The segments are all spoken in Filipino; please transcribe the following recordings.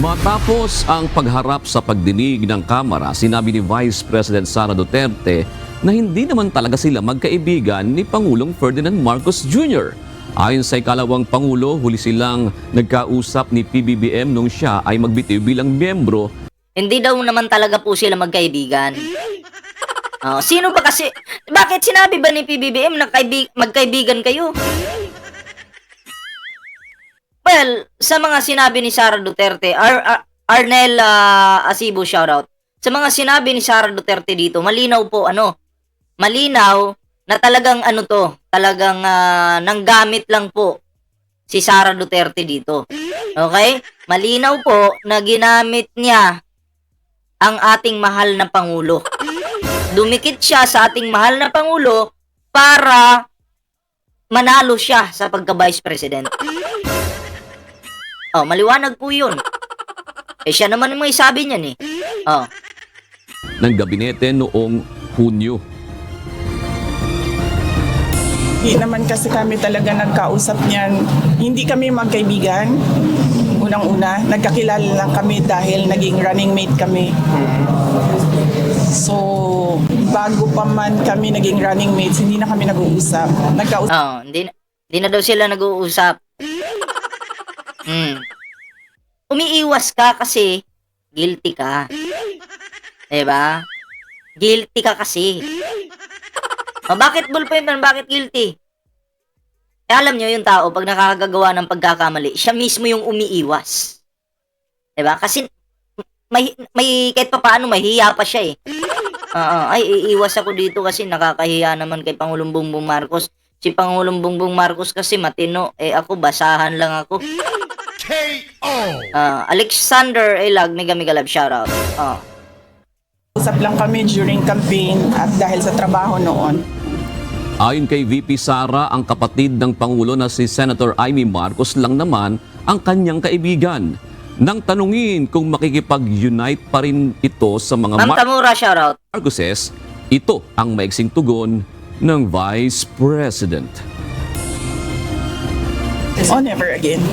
Matapos ang pagharap sa pagdinig ng Kamara, sinabi ni Vice President Sara Duterte na hindi naman talaga sila magkaibigan ni Pangulong Ferdinand Marcos Jr. Ayon sa ikalawang Pangulo, huli silang nagkausap ni PBBM nung siya ay magbitiw bilang miyembro Hindi daw naman talaga po sila magkaibigan. Oh, sino ba kasi? Bakit sinabi ba ni PBBM na kaibig, magkaibigan kayo? Well, sa mga sinabi ni Sara Duterte, Ar- Ar- Arnel ah, Asibo shoutout. Sa mga sinabi ni Sara Duterte dito, malinaw po ano, malinaw na talagang ano to, talagang ah, nanggamit lang po si Sara Duterte dito. Okay? Malinaw po na ginamit niya ang ating mahal na Pangulo. Dumikit siya sa ating mahal na Pangulo para manalo siya sa pagka-Vice President. Oh, maliwanag po yun. Eh, siya naman yung may sabi niyan eh. Oh, ng gabinete noong Hunyo. Hindi naman kasi kami talaga nagkausap niyan. Hindi kami magkaibigan. Unang-una, nagkakilala lang kami dahil naging running mate kami. So, bago pa man kami naging running mates, hindi na kami nag-uusap. Nagkausap oh, hindi, na- hindi na daw sila nag-uusap. Hmm. Umiiwas ka kasi guilty ka. Diba? Guilty ka kasi. O, bakit ballpen pen? Bakit guilty? Eh, alam nyo yung tao, pag nakakagawa ng pagkakamali, siya mismo yung umiiwas. Diba? Kasi, may, may, kahit pa paano, mahihiya pa siya eh. Oo, ay, iiwas ako dito kasi nakakahiya naman kay Pangulong Bongbong Marcos. Si Pangulong Bongbong Marcos kasi matino, eh ako, basahan lang ako. Ah, Alexander Elag, Mega Mega Love shoutout. Oh. lang kami during campaign at dahil sa trabaho noon. Ayon kay VP Sara, ang kapatid ng Pangulo na si Senator Amy Marcos lang naman ang kanyang kaibigan. Nang tanungin kung makikipag-unite pa rin ito sa mga Ma'am Mar- Tamura shoutout. Marcoses, ito ang maiksing tugon ng Vice President. Oh, never again.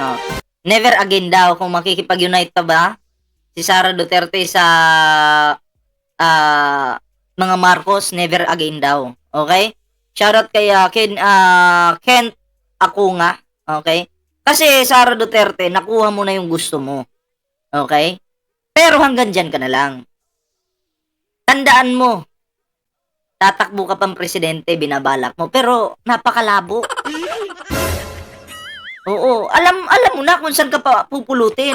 Oh. Never again daw kung makikipag-unite pa ba si Sara Duterte sa ah, mga Marcos, never again daw. Okay? Shoutout kay ah, Ken, ah, Kent Akunga. Okay? Kasi Sara Duterte, nakuha mo na yung gusto mo. Okay? Pero hanggang dyan ka na lang. Tandaan mo, tatakbo ka pang presidente, binabalak mo. Pero napakalabo. Oo, alam alam mo na kung saan ka pa pupulutin.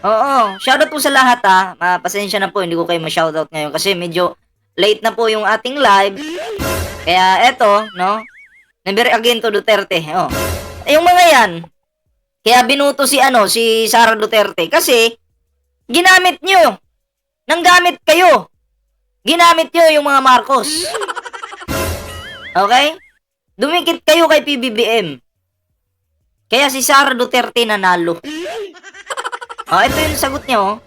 Oo, shoutout po sa lahat ha. Ah, pasensya na po, hindi ko kayo ma-shoutout ngayon kasi medyo late na po yung ating live. Kaya eto, no? Never again to Duterte. Oh. Eh, yung mga yan, kaya binuto si ano, si Sara Duterte kasi ginamit nyo. Nanggamit kayo. Ginamit nyo yung mga Marcos. Okay? Dumikit kayo kay PBBM. Kaya si Sara Duterte nanalo. Oh, ito yung sagot niya, oh.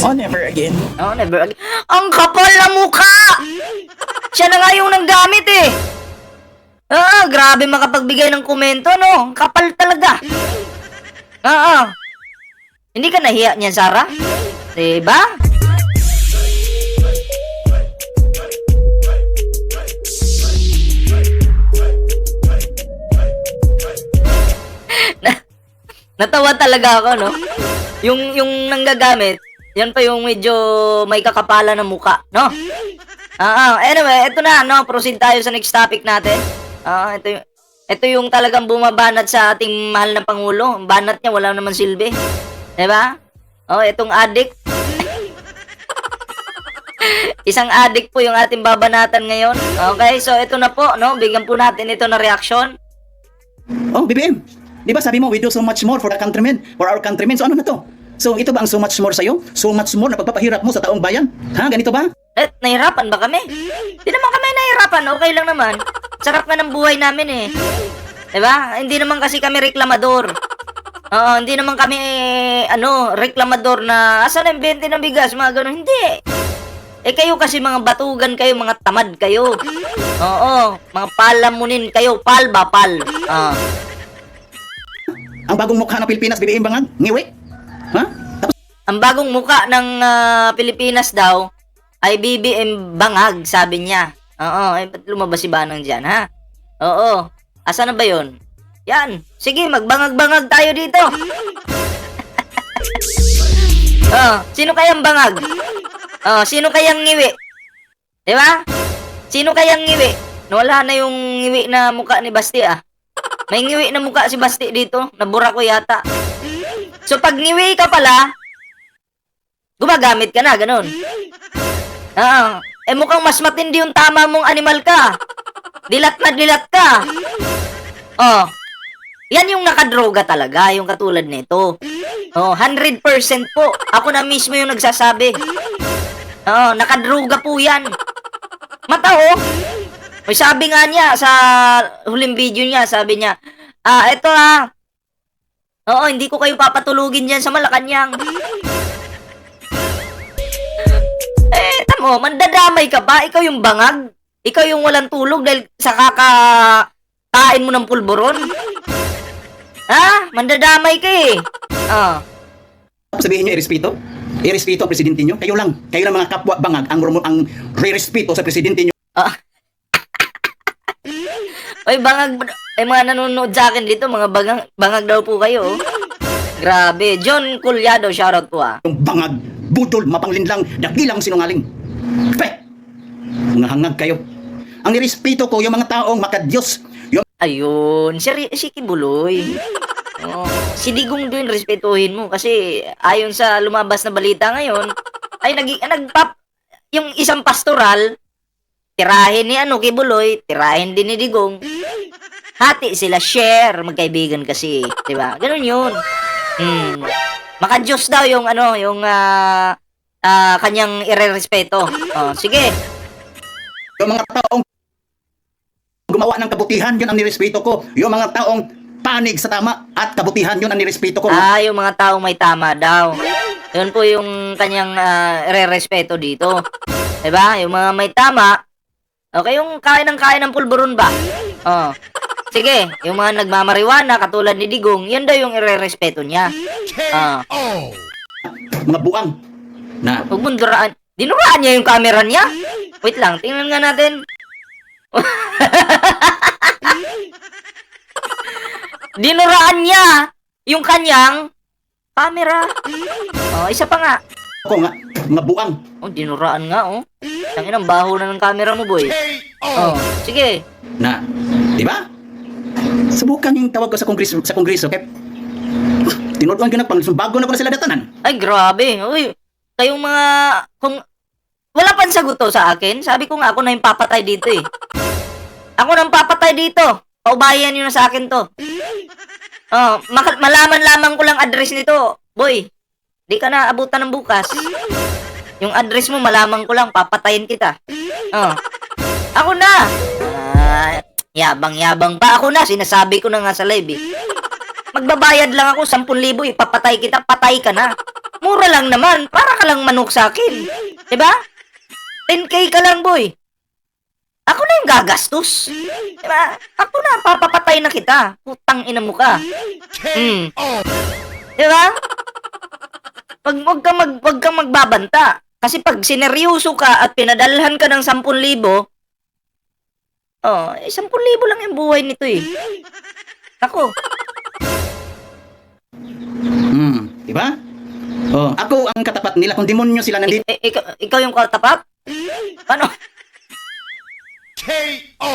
Oh, never again. Oh, never again. Ang kapal na mukha! Siya na nga yung nanggamit, eh. Ah, grabe makapagbigay ng komento, no? Ang kapal talaga. Ah, ah. Hindi ka nahiya niyan, Sara? Diba? Natawa talaga ako, no? Yung, yung nanggagamit, yan pa yung medyo may kakapala ng muka, no? Ah, ah, anyway, ito na, no? Proceed tayo sa next topic natin. Ah, ito yung, ito yung talagang bumabanat sa ating mahal na Pangulo. Ang banat niya, wala naman silbi. Diba? Oh, itong addict. Isang addict po yung ating babanatan ngayon. Okay, so ito na po, no? Bigyan po natin ito na reaction. Oh, BBM. Di ba sabi mo, we do so much more for the countrymen, for our countrymen. So ano na to? So ito ba ang so much more sa'yo? So much more na pagpapahirap mo sa taong bayan? Ha? Ganito ba? Eh, nahirapan ba kami? Di naman kami nahirapan, okay lang naman. Sarap nga ng buhay namin eh. Diba? Hindi naman kasi kami reklamador. Oo, hindi naman kami, ano, reklamador na, asan ang 20 ng bigas, mga ganun. Hindi. Eh kayo kasi mga batugan kayo, mga tamad kayo. Oo, mga palamunin kayo, pal ba, pal. Ah. Ang bagong mukha ng Pilipinas, BBM Bangag? Ngiwi? Ha? Tapos Ang bagong muka ng ah, Pilipinas daw ay BBM Bangag, sabi niya. Oo, eh, ba't lumabas si Banang dyan, ha? Oo, asa na ba yon? Yan, sige, magbangag-bangag tayo dito. oh, sino kayang bangag? Oh, sino kayang ngiwi? Di ba? Sino kayang ngiwi? Nawala na yung ngiwi na muka ni Basti, ah. May ngiwi na muka si Basti dito. Nabura ko yata. So, pag ngiwi ka pala, gumagamit ka na, ganun. Oo. Eh mukhang mas matindi yung tama mong animal ka. Dilat na dilat ka. Oh. Yan yung nakadroga talaga, yung katulad nito. Oh, 100% po. Ako na mismo yung nagsasabi. Oo, nakadroga po yan. Mata oh. May sabi nga niya sa huling video niya, sabi niya, ah, eto ah. Oo, hindi ko kayo papatulugin dyan sa Malacanang. Eh, tamo, mandadamay ka ba? Ikaw yung bangag? Ikaw yung walang tulog dahil sa kakakain mo ng pulburon? Ha? Mandadamay ka eh. Oh. sabihin nyo, irespeto? Irespeto ang presidente nyo? Kayo lang. Kayo lang mga kapwa bangag ang, ang re-respeto sa presidente nyo. Oy, bangag, eh mga nanonood sa akin dito, mga bangag, bangag daw po kayo. oh. Grabe. John Culyado, shoutout po ah. Yung bangag, budol, mapanglinlang, dakilang sinungaling. Pe! Mga hangag kayo. Ang nirespeto ko, yung mga taong makadiyos, yung Ayun, si, si Kibuloy. Oh, si Digong din respetuhin mo kasi ayon sa lumabas na balita ngayon ay nag nagpap yung isang pastoral tirahin ni ano Kibuloy, tirahin din ni Digong. Hati sila share, magkaibigan kasi, 'di ba? Ganun 'yun. Hmm. Maka-Diyos daw yung ano, yung ah ah, kanyang irerespeto. Oh, sige. yung mga taong gumawa ng kabutihan, yun ang nirespeto ko. Yung mga taong panig sa tama at kabutihan, yun ang nirespeto ko. Ah, yung mga taong may tama daw. Yun po yung kanyang ah, re-respeto dito. 'Di ba? Yung mga may tama, okay, yung kain ng kain ng pulburon ba? Oh. Sige, yung mga nagmamariwana katulad ni Digong, yun daw yung ire-respeto niya. Ah, Mga buang na huwag mong duraan. Dinuraan niya yung camera niya. Wait lang, tingnan nga natin. Dinuraan niya yung kanyang camera. Oh, isa pa nga. ako nga, mga buang. Oh, dinuraan nga, oh. Tangin ang baho na ng camera mo, boy. Oh, sige. na, di ba? Subukan yung tawag ko sa kongreso, sa kongreso, kaya tinutuan ko na pang bago na ko na sila datanan. Ay, grabe. Uy, kayong mga... Kung... Wala pang sagot to sa akin. Sabi ko nga, ako na yung papatay dito eh. Ako na yung papatay dito. Paubayan nyo na sa akin to. Oh, maka- malaman lamang ko lang address nito. Boy, di ka na abutan ng bukas. Yung address mo, malaman ko lang, papatayin kita. Oh. Ako na! Ah, yabang-yabang pa ako na. Sinasabi ko na nga sa live eh. Magbabayad lang ako 10,000, ipapatay kita, patay ka na. Mura lang naman, para ka lang manok sa akin. 'Di ba? 10k ka lang, boy. Ako na yung gagastos. 'Di ba? Ako na papapatay na kita. Putang ina mo ka. Hmm. 'Di ba? Pag wag ka mag wag kang magbabanta. Kasi pag sineryoso ka at pinadalhan ka ng 10,000, Oh, eh, 10,000 lang yung buhay nito eh. Ako, Hmm, di ba? Oh, ako ang katapat nila kung demonyo sila nandito. I- ikaw, ikaw yung katapat? Paano? KO!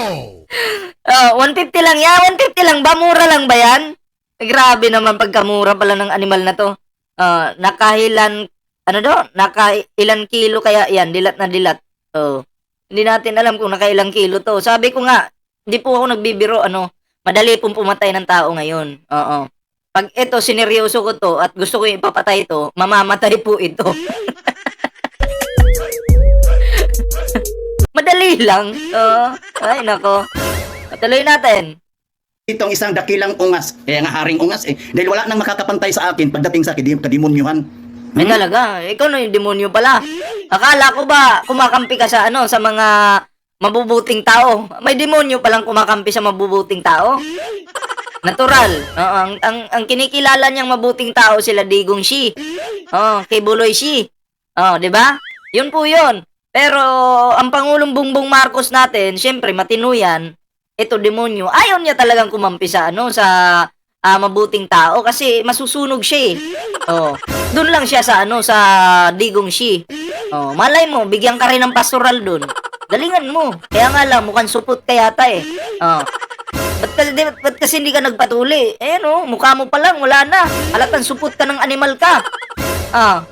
Oh, 150 lang yan. 150 lang ba? Mura lang ba yan? Eh, Grabe naman pagkamura pala ng animal na to. Ah, nakahilan, ano do? Nakailan kilo kaya yan? Dilat na dilat. Oh. Hindi natin alam kung nakailang kilo to. Sabi ko nga, hindi po ako nagbibiro, ano, madali pong pumatay ng tao ngayon. Oo. Pag ito, sineryoso ko to at gusto ko ipapatay ito, mamamatay po ito. Madali lang. Oo. Ay, nako. Patuloy natin. Itong isang dakilang ungas, kaya nga haring ungas eh, dahil wala nang makakapantay sa akin pagdating sa kadim kademonyuhan. Ay talaga, ikaw na yung demonyo pala. Akala ko ba kumakampi ka sa ano, sa mga mabubuting tao? May demonyo palang kumakampi sa mabubuting tao? Natural. Oo, ang, ang, ang kinikilala niyang mabuting tao sila Digong Shi. Oh, kay Buloy Shi. Oh, 'di ba? Yun po 'yun. Pero ang Pangulong Bongbong Marcos natin, syempre matino yan. Ito demonyo. Ayaw niya talagang kumampi sa ano sa ah, mabuting tao kasi masusunog siya eh. Oh, doon lang siya sa ano sa Digong Shi. Oh, malay mo, bigyan ka rin ng pastoral doon. Galingan mo. Kaya nga lang, mukhang supot ka yata eh. Oh. Ba't, kasi- di, ba't kasi hindi ka nagpatuli? Eh no, mukha mo pa lang, wala na. Halatang supot ka ng animal ka. Ah,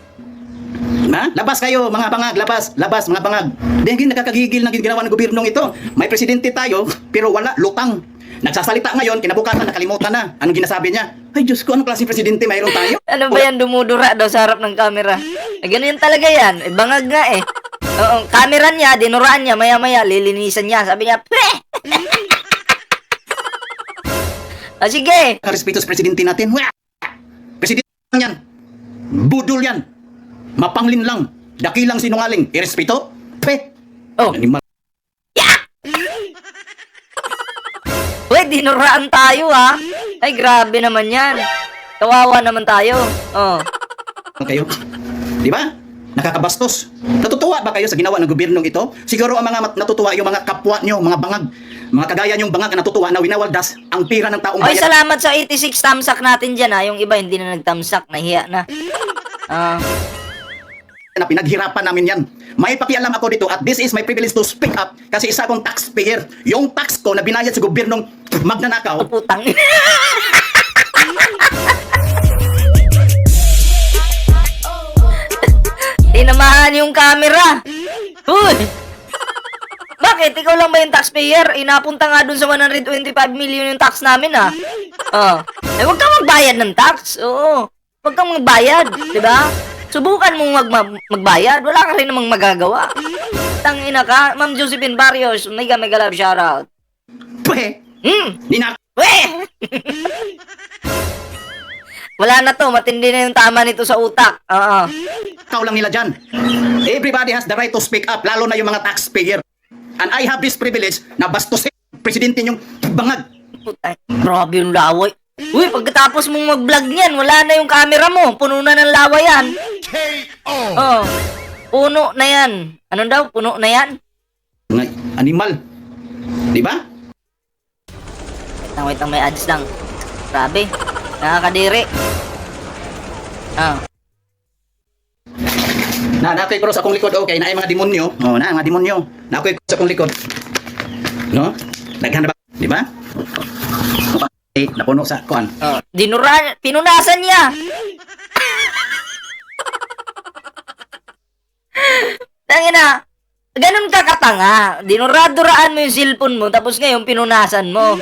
Ha? Labas kayo, mga bangag, labas, labas, mga bangag. Dahil nakakagigil ng ginawa ng gobyernong ito. May presidente tayo, pero wala, lutang. Nagsasalita ngayon, kinabukasan, nakalimutan na. Anong ginasabi niya? Ay, Diyos ko, anong klaseng presidente mayroon tayo? ano ba yan, dumudura daw sa harap ng camera? Eh, ganyan talaga yan. Eh, bangag nga eh. Oo, camera niya, dinuraan niya, maya-maya, lilinisan niya. Sabi niya, Pre! ah, sige. Karespeto sa presidente natin. Wah! Presidente yan. Budol yan. Mapanglin lang. Dakilang sinungaling. Irespeto? Pe! Oh, Animal. Uy, dinuraan tayo ha. Ay, grabe naman yan. Kawawa naman tayo. Oh. kayo. Di ba? Nakakabastos. Natutuwa ba kayo sa ginawa ng gobyernong ito? Siguro ang mga natutuwa yung mga kapwa nyo, mga bangag. Mga kagaya nyong bangag na natutuwa na winawaldas ang pira ng taong Oy, bayan. salamat sa 86 tamsak natin dyan ha. Yung iba hindi na nagtamsak, nahiya na. Ah, na pinaghirapan namin yan. May pakialam ako dito at this is my privilege to speak up kasi isa akong taxpayer. Yung tax ko na binayad sa gobyernong magnanakaw, putang. Tinamahan yung camera. Uy! Bakit? Ikaw lang ba yung taxpayer? Inapunta nga dun sa 125 million yung tax namin, ah. Oh. Eh, huwag kang magbayad ng tax. Oo. Huwag kang magbayad. Di ba? Subukan mong mag mag- magbayad. Wala ka rin namang magagawa. Tangina ka. Ma'am Josephine Barrios, mega mega love shoutout. pwe, Hmm. ninak Weh! Wala na to, matindi na yung tama nito sa utak. Oo. Ikaw lang nila dyan. Everybody has the right to speak up, lalo na yung mga taxpayer. And I have this privilege na bastusin presidente yung bangag. Puta, grabe yung laway. Uy, pagkatapos mong mag-vlog niyan, wala na yung camera mo. Puno na ng laway yan. Oh. Puno na yan. Ano daw? Puno na yan? Animal. Di ba? Wait lang, wait lang, may ads lang. Grabe. Nakakadiri. Ah. Na nakoy cross akong likod okay na ay mga demonyo. Oh, na mga demonyo. Nakoy cross akong likod. No? Daghan na ba? Di ba? Okay, napuno sa kuan. Oh. Dinura, pinunasan niya. Tangina. Ganun ka katanga. Dinura-duraan mo yung cellphone mo, tapos ngayon pinunasan mo.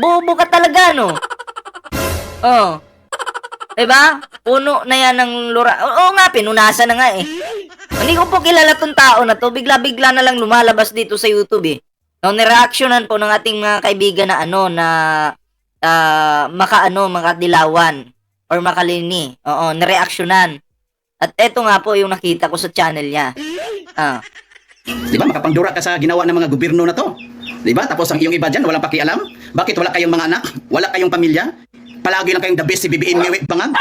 Bobo ka talaga, no? Oh. Diba? Puno na yan ng lura. Oo nga, pinunasan na nga eh. Hindi ko po kilala tong tao na to. Bigla-bigla na lang lumalabas dito sa YouTube eh. No, nireactionan po ng ating mga kaibigan na ano, na ah, makaano, makadilawan or makalini. Oo, nireactionan. At eto nga po yung nakita ko sa channel niya. Ah. Di ba? Makapangdura ka sa ginawa ng mga gobyerno na to. Di ba? Tapos ang iyong iba dyan, walang pakialam. Bakit wala kayong mga anak? Wala kayong pamilya? Palagi lang kayong the best si BBM Ngiwi Bangag?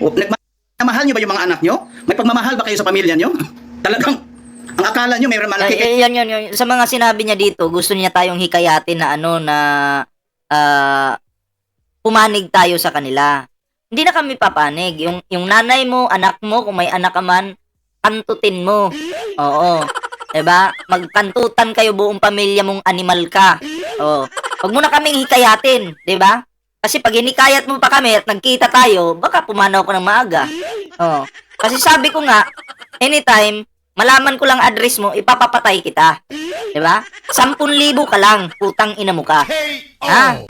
O, nagmamahal niyo ba yung mga anak niyo? May pagmamahal ba kayo sa pamilya niyo? Talagang, ang akala niyo mayroon malaki Ay, yan, yan, yan. Sa mga sinabi niya dito, gusto niya tayong hikayatin na ano, na ah, pumanig tayo sa kanila. Hindi na kami papanig. Yung, yung nanay mo, anak mo, kung may anak ka man, kantutin mo. Oo. 'Di ba? Magkantutan kayo buong pamilya mong animal ka. Oo. Huwag mo kaming hikayatin, 'di ba? Kasi pag hinikayat mo pa kami at nagkita tayo, baka pumanaw ko ng maaga. Oo. Kasi sabi ko nga, anytime, malaman ko lang address mo, ipapapatay kita. 'Di ba? 10,000 ka lang, putang ina mo ka. Ha?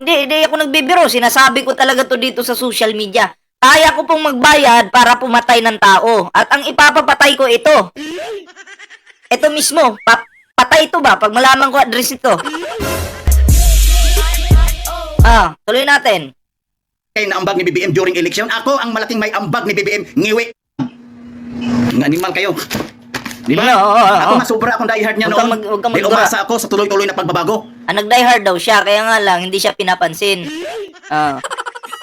Hindi, hindi ako nagbibiro. Sinasabi ko talaga to dito sa social media. Kaya ko pong magbayad para pumatay ng tao. At ang ipapapatay ko ito. Ito mismo. Pa- patay ito ba? Pag malaman ko address ito. Ah, tuloy natin. kayo na ambag ni BBM during election. Ako ang malaking may ambag ni BBM Ngiwi. Ng animal kayo. Di ba? Oo, oo, oo. Ako nga sobra akong diehard niya Huwag kang noon. mag- huwag kang magdura. umasa ako sa tuloy-tuloy na pagbabago. Ah, nag-die hard daw siya, kaya nga lang, hindi siya pinapansin. Ah.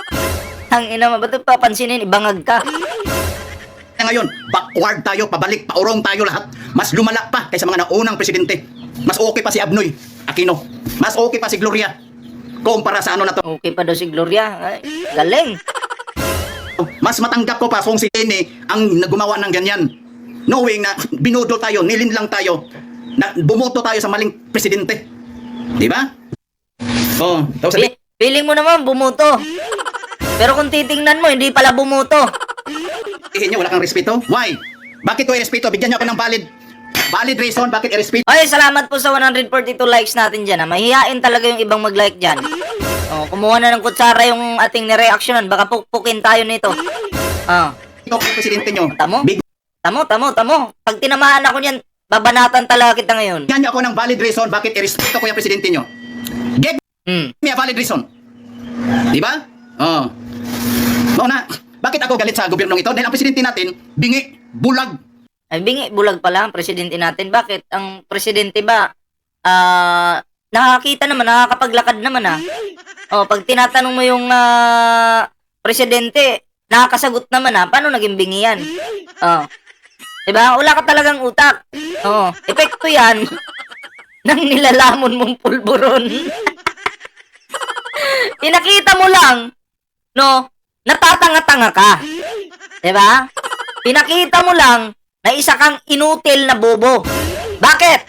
Ang ina mo, ba't papansinin? Ibangag ka. Kaya ngayon, backward tayo, pabalik, paurong tayo lahat. Mas lumala pa kaysa mga naunang presidente. Mas okay pa si Abnoy Aquino. Mas okay pa si Gloria. Kumpara sa ano na to. Okay pa daw si Gloria. Ay, galing. Mas matanggap ko pa kung si Tene ang gumawa ng ganyan. Knowing na binudol tayo, nilin lang tayo, na bumoto tayo sa maling presidente. Di ba? Oh, tapos sabi, Feeling mo naman, bumuto. Pero kung titingnan mo, hindi pala bumuto. sabihin niyo, wala kang respeto? Why? Bakit ko i-respeto? Bigyan niyo ako ng valid, valid reason bakit i-respeto. Ay, salamat po sa 142 likes natin dyan. Ha. Mahihain talaga yung ibang mag-like dyan. Oh, kumuha na ng kutsara yung ating nireactionan. Baka pukpukin tayo nito. Ah, Ito ang presidente niyo. Tamo? Bigyan tamo, tamo, tamo. Pag tinamaan ako niyan, babanatan talaga kita ngayon. niyo ako ng valid reason bakit i-respeto ko yung presidente niyo. Give Hmm. me a valid reason. Di ba? Oh. Oo na. Bakit ako galit sa gobyernong ito? Dahil ang presidente natin, bingi, bulag, Ay, bingi, bulag pala ang presidente natin. Bakit? Ang presidente ba, ah, nakakita naman, nakakapaglakad naman ah. Oh, pag tinatanong mo yung ah, presidente, nakakasagot naman ah. Paano naging bingi yan? Oh. Diba? Wala ka talagang utak. Oh, epekto yan ng nilalamon mong pulburon. Pinakita mo lang, no, natatanga-tanga ka. Diba? Pinakita mo lang na isa kang inutil na bobo. Bakit?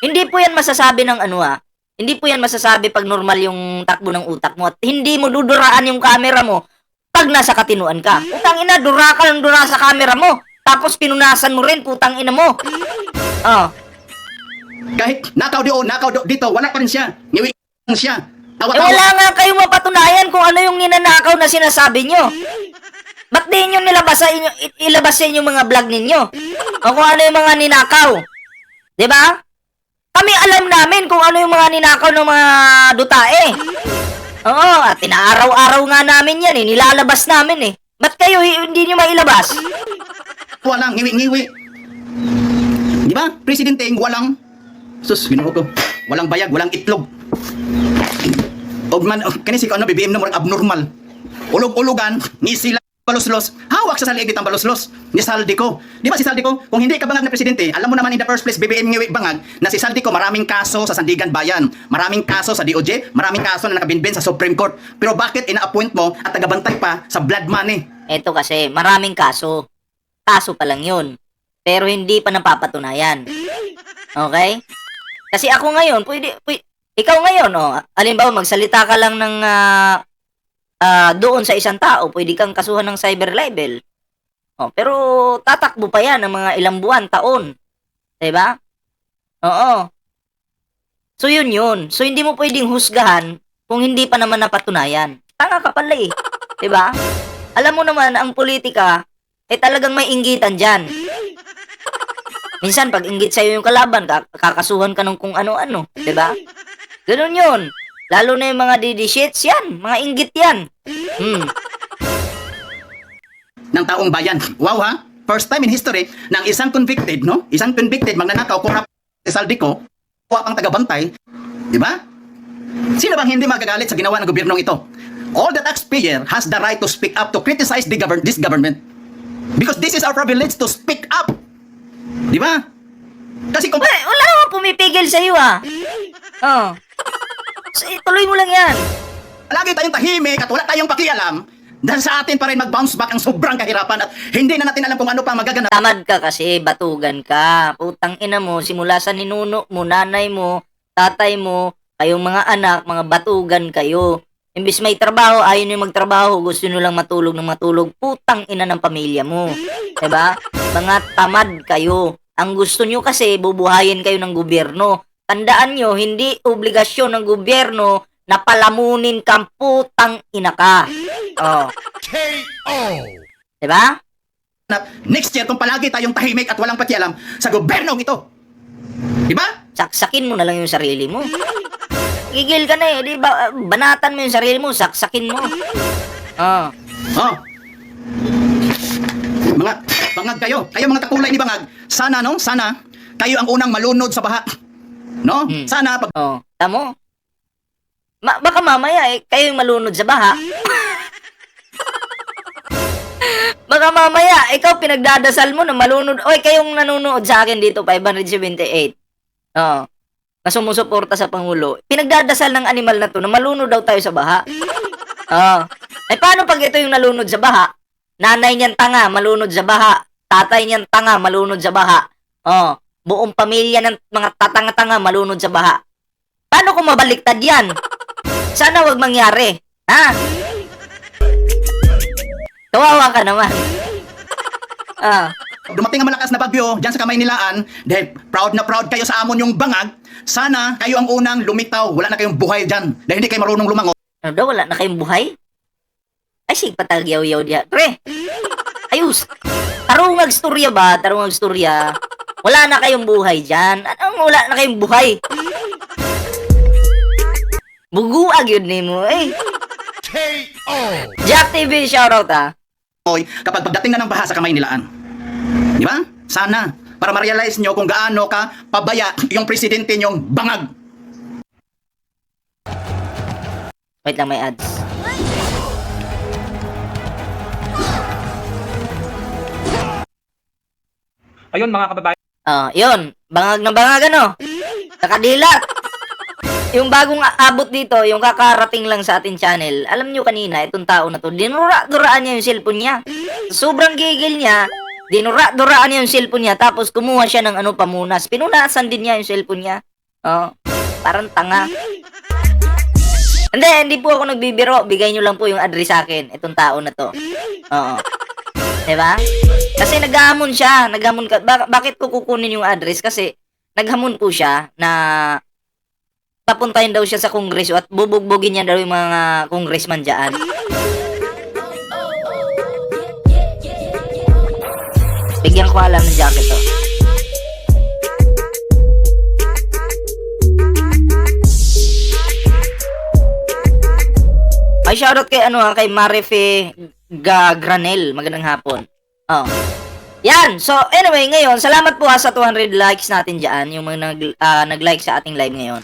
Hindi po yan masasabi ng ano ah. Hindi po yan masasabi pag normal yung takbo ng utak mo at hindi mo duduraan yung camera mo pag nasa katinuan ka. Putang ina, dura ka ng dura sa camera mo. Tapos pinunasan mo rin, putang ina mo. Oh. kahit nakaw doon, nakaw do, dito, wala pa rin siya. Ngiwi siya. Eh Tawa-tawa. wala nga kayong mapatunayan kung ano yung ninanakaw na sinasabi nyo. Ba't di nyo nilabas sa inyo, ilabas sa inyo mga vlog ninyo? O kung ano yung mga ninakaw. ba? Kami alam namin kung ano yung mga ninakaw ng mga dutae. Oo, at inaaraw-araw nga namin yan eh. Nilalabas namin eh. Ba't kayo hi- hindi nyo mailabas? Walang ngiwi-ngiwi. Di ba? Presidente walang sus, ginoo ko. Walang bayag, walang itlog. Og man, og kani si ko ano BBM na murag abnormal. Ulog-ulogan, ni sila baluslos. Hawak sa salig ditang baluslos. Ni Saldico. Di ba si Saldico, kung hindi ka bangag na presidente, alam mo naman in the first place BBM ngiwi bangag na si Saldico maraming kaso sa Sandigan Bayan, maraming kaso sa DOJ, maraming kaso na nakabinbin sa Supreme Court. Pero bakit ina-appoint mo at tagabantay pa sa blood money? Eto kasi, maraming kaso. Kaso pa lang yun. Pero hindi pa napapatunayan. Okay? Kasi ako ngayon, pwede, pwede ikaw ngayon, oh, alimbawa magsalita ka lang ng ah, ah, doon sa isang tao, pwede kang kasuhan ng cyber libel. Oh, pero tatakbo pa yan ng mga ilang buwan, taon. 'Di ba? Oo. So yun yun. So hindi mo pwedeng husgahan kung hindi pa naman napatunayan. Tanga ka pala eh. 'Di ba? Alam mo naman, ang politika, eh talagang may inggitan dyan. Minsan, pag inggit sa'yo yung kalaban, ka- kakasuhan ka ng kung ano-ano. 'di ba? Ganun yun. Lalo na yung mga DD shits, yan. Mga inggit yan. Hmm. ng taong bayan. Wow ha? First time in history ng isang convicted, no? Isang convicted magnanakaw si Saldico, kuha pang tagabantay, di ba? Sino bang hindi magagalit sa ginawa ng gobyernong ito? All the taxpayer has the right to speak up to criticize the govern this government. Because this is our privilege to speak up. Di ba? Kasi kung Wala, wala pumipigil sa'yo ah. Oh. So, tuloy mo lang yan. lagi tayong tahimik at wala tayong pakialam, dahil sa atin pa rin mag-bounce back ang sobrang kahirapan at hindi na natin alam kung ano pa magaganap. Tamad ka kasi, batugan ka. Putang ina mo, simula sa ninuno mo, nanay mo, tatay mo, kayong mga anak, mga batugan kayo. Imbis may trabaho, ayaw nyo magtrabaho, gusto nyo lang matulog ng matulog, putang ina ng pamilya mo. ba? Mga tamad kayo. Ang gusto nyo kasi, bubuhayin kayo ng gobyerno. Tandaan nyo, hindi obligasyon ng gobyerno na palamunin kang putang ina ka. Oh. Diba? na next year kung palagi tayong tahimik at walang pakialam sa gobyernong ito. Di ba? saksakin mo na lang yung sarili mo. Gigil ka na eh, di ba? Banatan mo yung sarili mo, saksakin mo. Oh. Oh. Mga Bangag kayo. Kayo mga kakulay ni Bangag. Sana, no? Sana, kayo ang unang malunod sa baha. No? Hmm. Sana, pag Oh, tamo. Ma baka mamaya eh, kayo yung malunod sa baha. baka mamaya, ikaw pinagdadasal mo na malunod. Oy, kayong nanonood sa akin dito, 578. Oo. Na sumusuporta sa Pangulo. Pinagdadasal ng animal na to na malunod daw tayo sa baha. Oo. Eh, paano pag ito yung nalunod sa baha? Nanay niyan tanga, malunod sa baha. Tatay niyan tanga, malunod sa baha. Oh, buong pamilya ng mga tatanga-tanga malunod sa baha. Paano kung mabaliktad yan? Sana wag mangyari. Ha? Kawawa ka naman. Ah, dumating ang malakas na bagyo dyan sa kamay nilaan, dahil proud na proud kayo sa amon yung Bangag, sana kayo ang unang lumitaw. Wala na kayong buhay dyan. Dahil hindi kayo marunong lumango. ano daw, wala na kayong buhay? Ay, sig patagyaw-yaw diya. Pre, ayos. Tarungag storya ba? Tarungag storya. Wala na kayong buhay dyan. Anong wala na kayong buhay? Buguag yun ni mo, eh. Jack TV, shoutout ah. Oy, kapag pagdating na ng baha sa kamay nilaan. Di ba? Sana. Para ma-realize nyo kung gaano ka pabaya yung presidente nyong Bangag. Wait lang, may ads. Ayun mga kababayan, Ah, yun. Bangag na bangag ano? Nakadilat. Yung bagong abot dito, yung kakarating lang sa ating channel, alam nyo kanina, itong tao na to, dinura-duraan niya yung cellphone niya. Sobrang gigil niya, dinura-duraan niya yung cellphone niya, tapos kumuha siya ng ano pamunas. Pinunasan din niya yung cellphone niya. Oh, parang tanga. Hindi, hindi po ako nagbibiro. Bigay nyo lang po yung address sa akin, itong tao na to. Oo. Diba? Kasi naghamon siya, naghamon ka. Bak- bakit ko kukunin yung address? Kasi naghamon po siya na papuntahin daw siya sa kongreso at bubugbugin niya daw yung mga congressman dyan. Bigyan ko alam ng jacket to. Ay, shoutout kay ano ha, kay Marife Gagranel. Magandang hapon. Oh. Yan. So, anyway, ngayon, salamat po ha sa 200 likes natin dyan. Yung mga nag, ah, nag-like sa ating live ngayon.